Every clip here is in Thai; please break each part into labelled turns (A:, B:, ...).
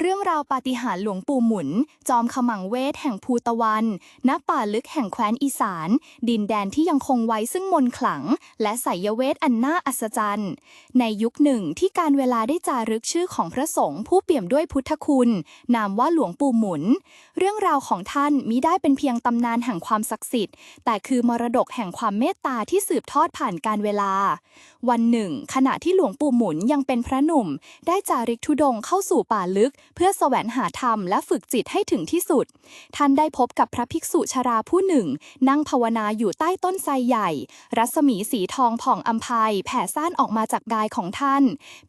A: เรื่องราวปาฏิหาริย์หลวงปู่หมุน จอมขมังเวทแห่งภูตะวัน ณ ป่าลึกแห่งแคว้นอีสาน ดินแดนที่ยังคงไว้ซึ่งมนต์ขลัง และไสยเวทอันน่าอัศจรรย์ ในยุคหนึ่งที่การเวลาได้จารึกชื่อของพระสงฆ์ผู้เปี่ยมด้วยพุทธคุณ นามว่าหลวงปู่หมุน เรื่องราวของท่านมิได้เป็นเพียงตำนานแห่งความศักดิ์สิทธิ์ แต่คือมรดกแห่งความเมตตาที่สืบทอดผ่านการเวลา วันหนึ่ง ขณะที่หลวงปู่หมุนยังเป็นพระหนุ่ม ได้จาริกธุดงเข้าสู่ป่าลึกเพื่อแสวงหาธรรมและฝึกจิตให้ถึงที่สุด ท่านได้พบกับพระภิกษุชราผู้หนึ่ง นั่งภาวนาอยู่ใต้ต้นไทรใหญ่ รัศมีสีทองผ่องอัมภัยแผ่ซ่านออกมาจากกายของท่าน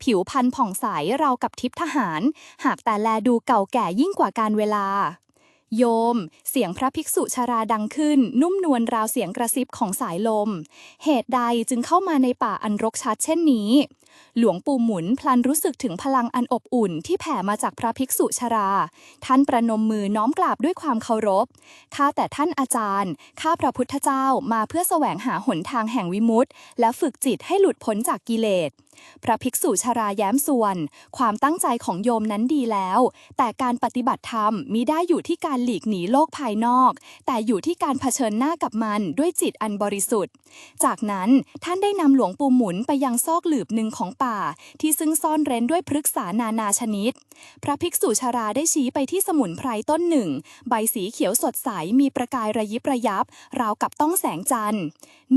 A: ผิวพรรณผ่องใสราวกับทิพทหาร หากแต่แลดูเก่าแก่ยิ่งกว่าการเวลาโยม เสียงพระภิกษุชราดังขึ้น นุ่มนวลราวเสียงกระซิบของสายลม เหตุใดจึงเข้ามาในป่าอันรกชัดเช่นนี้ หลวงปู่หมุนพลันรู้สึกถึงพลังอันอบอุ่นที่แผ่มาจากพระภิกษุชรา ท่านประนมมือน้อมกราบด้วยความเคารพ ข้าแต่ท่านอาจารย์ ข้าพระพุทธเจ้ามาเพื่อแสวงหาหนทางแห่งวิมุตติ และฝึกจิตให้หลุดพ้นจากกิเลส พระภิกษุชราแย้มส่วน ความตั้งใจของโยมนั้นดีแล้ว แต่การปฏิบัติธรรมมิได้อยู่ที่การหลีกหนีโลกภายนอก แต่อยู่ที่การเผชิญหน้ากับมันด้วยจิตอันบริสุทธิ์ จากนั้นท่านได้นำหลวงปู่หมุนไปยังซอกหลืบหนึ่งของป่า ที่ซึ่งซ่อนเร้นด้วยพฤกษานานาชนิด พระภิกษุชราได้ชี้ไปที่สมุนไพรต้นหนึ่ง ใบสีเขียวสดใสมีประกายระยิบระยับ ราวกับต้องแสงจันทร์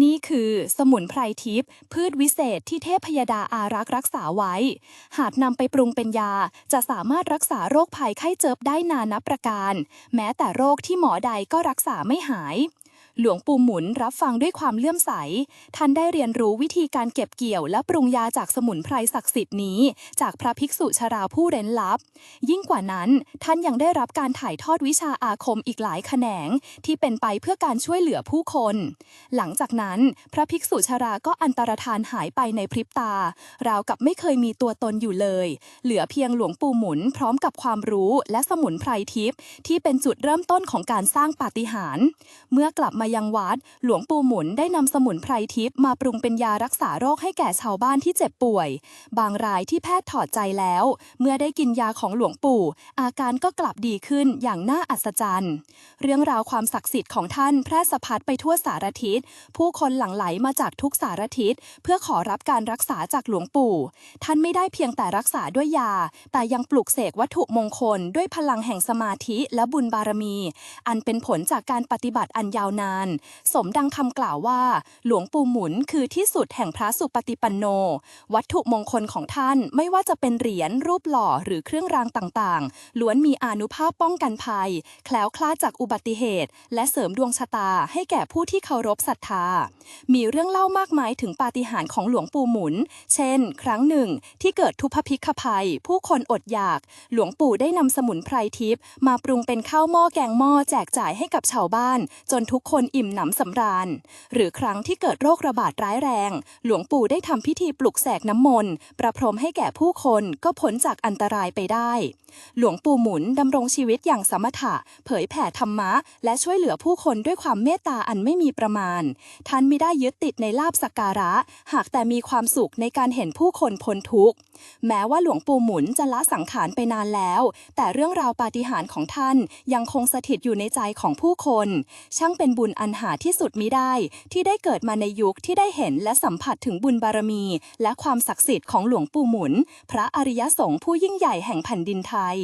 A: นี่คือสมุนไพรทิพย์พืชวิเศษที่เทพยดาอารักษ์รักษาไว้ หากนำไปปรุงเป็นยาจะสามารถรักษาโรคภัยไข้เจ็บได้นานับประการ แม้แต่โรคที่หมอใดก็รักษาไม่หาย หลวงปู่หมุนรับฟังด้วยความเลื่อมใส ท่านได้เรียนรู้วิธีการเก็บเกี่ยวและปรุงยาจากสมุนไพรศักดิ์สิทธิ์นี้ จากพระภิกษุชราผู้เร้นลับ ยิ่งกว่านั้นท่านยังได้รับการถ่ายทอดวิชาอาคมอีกหลายแขนง ที่เป็นไปเพื่อการช่วยเหลือผู้คน หลังจากนั้น พระภิกษุชราก็อันตรธานหายไปในพริบตา ราวกับไม่เคยมีตัวตนอยู่เลย เหลือเพียงหลวงปู่หมุนพร้อมกับความรู้และสมุนไพรทิพย์ที่เป็นจุดเริ่มต้นของการสร้างปาฏิหาริย์เมื่อกลับมายังวัด หลวงปู่หมุนได้นำสมุนไพรทิพย์มาปรุงเป็นยารักษาโรคให้แก่ชาวบ้านที่เจ็บป่วย บางรายที่แพทย์ถอดใจแล้ว เมื่อได้กินยาของหลวงปู่ อาการก็กลับดีขึ้นอย่างน่าอัศจรรย์ เรื่องราวความศักดิ์สิทธิ์ของท่านแพร่สะพัดไปทั่วสารทิศ ผู้คนหลั่งไหลมาจากทุกสารทิศ เพื่อขอรับการรักษาจากหลวงปู่ ท่านไม่ได้เพียงแต่รักษาด้วยยา แต่ยังปลุกเสกวัตถุมงคล ด้วยพลังแห่งสมาธิและบุญบารมี อันเป็นผลจากการปฏิบัติอันยาวนานสมดังคำกล่าวว่า หลวงปู่หมุนคือที่สุดแห่งพระสุปฏิปันโน วัตถุมงคลของท่านไม่ว่าจะเป็นเหรียญรูปหล่อหรือเครื่องรางต่างๆ ล้วนมีอานุภาพป้องกันภัย แคล้วคลาดจากอุบัติเหตุ และเสริมดวงชะตาให้แก่ผู้ที่เคารพศรัทธา มีเรื่องเล่ามากมายถึงปาฏิหาริย์ของหลวงปู่หมุน เช่น ครั้งหนึ่ง ที่เกิดทุพพิกภัย ผู้คนอดอยาก หลวงปู่ได้นำสมุนไพรทิพย์มาปรุงเป็นข้าวหม้อแกงหม้อแจกจ่ายให้กับชาวบ้าน จนทุกคนอิ่มหนำสำราญ หรือครั้งที่เกิดโรคระบาดร้ายแรง หลวงปู่ได้ทำพิธีปลุกแสกน้ำมนต์ประพรมให้แก่ผู้คนก็พ้นจากอันตรายไปได้ หลวงปู่หมุนดำรงชีวิตอย่างสมถะ เผยแผ่ธรรมะ และช่วยเหลือผู้คนด้วยความเมตตาอันไม่มีประมาณ ท่านไม่ได้ยึดติดในลาบสักการะ หากแต่มีความสุขในการเห็นผู้คนพ้นทุกข์แม้ว่าหลวงปู่หมุนจะละสังขารไปนานแล้ว แต่เรื่องราวปาฏิหาริย์ของท่านยังคงสถิตอยู่ในใจของผู้คน ช่างเป็นบุญญอันหาที่สุดมิได้ ที่ได้เกิดมาในยุคที่ได้เห็นและสัมผัสถึงบุญบารมี และความศักดิ์สิทธิ์ของหลวงปู่หมุน พระอริยสงฆ์ผู้ยิ่งใหญ่แห่งแผ่นดินไทย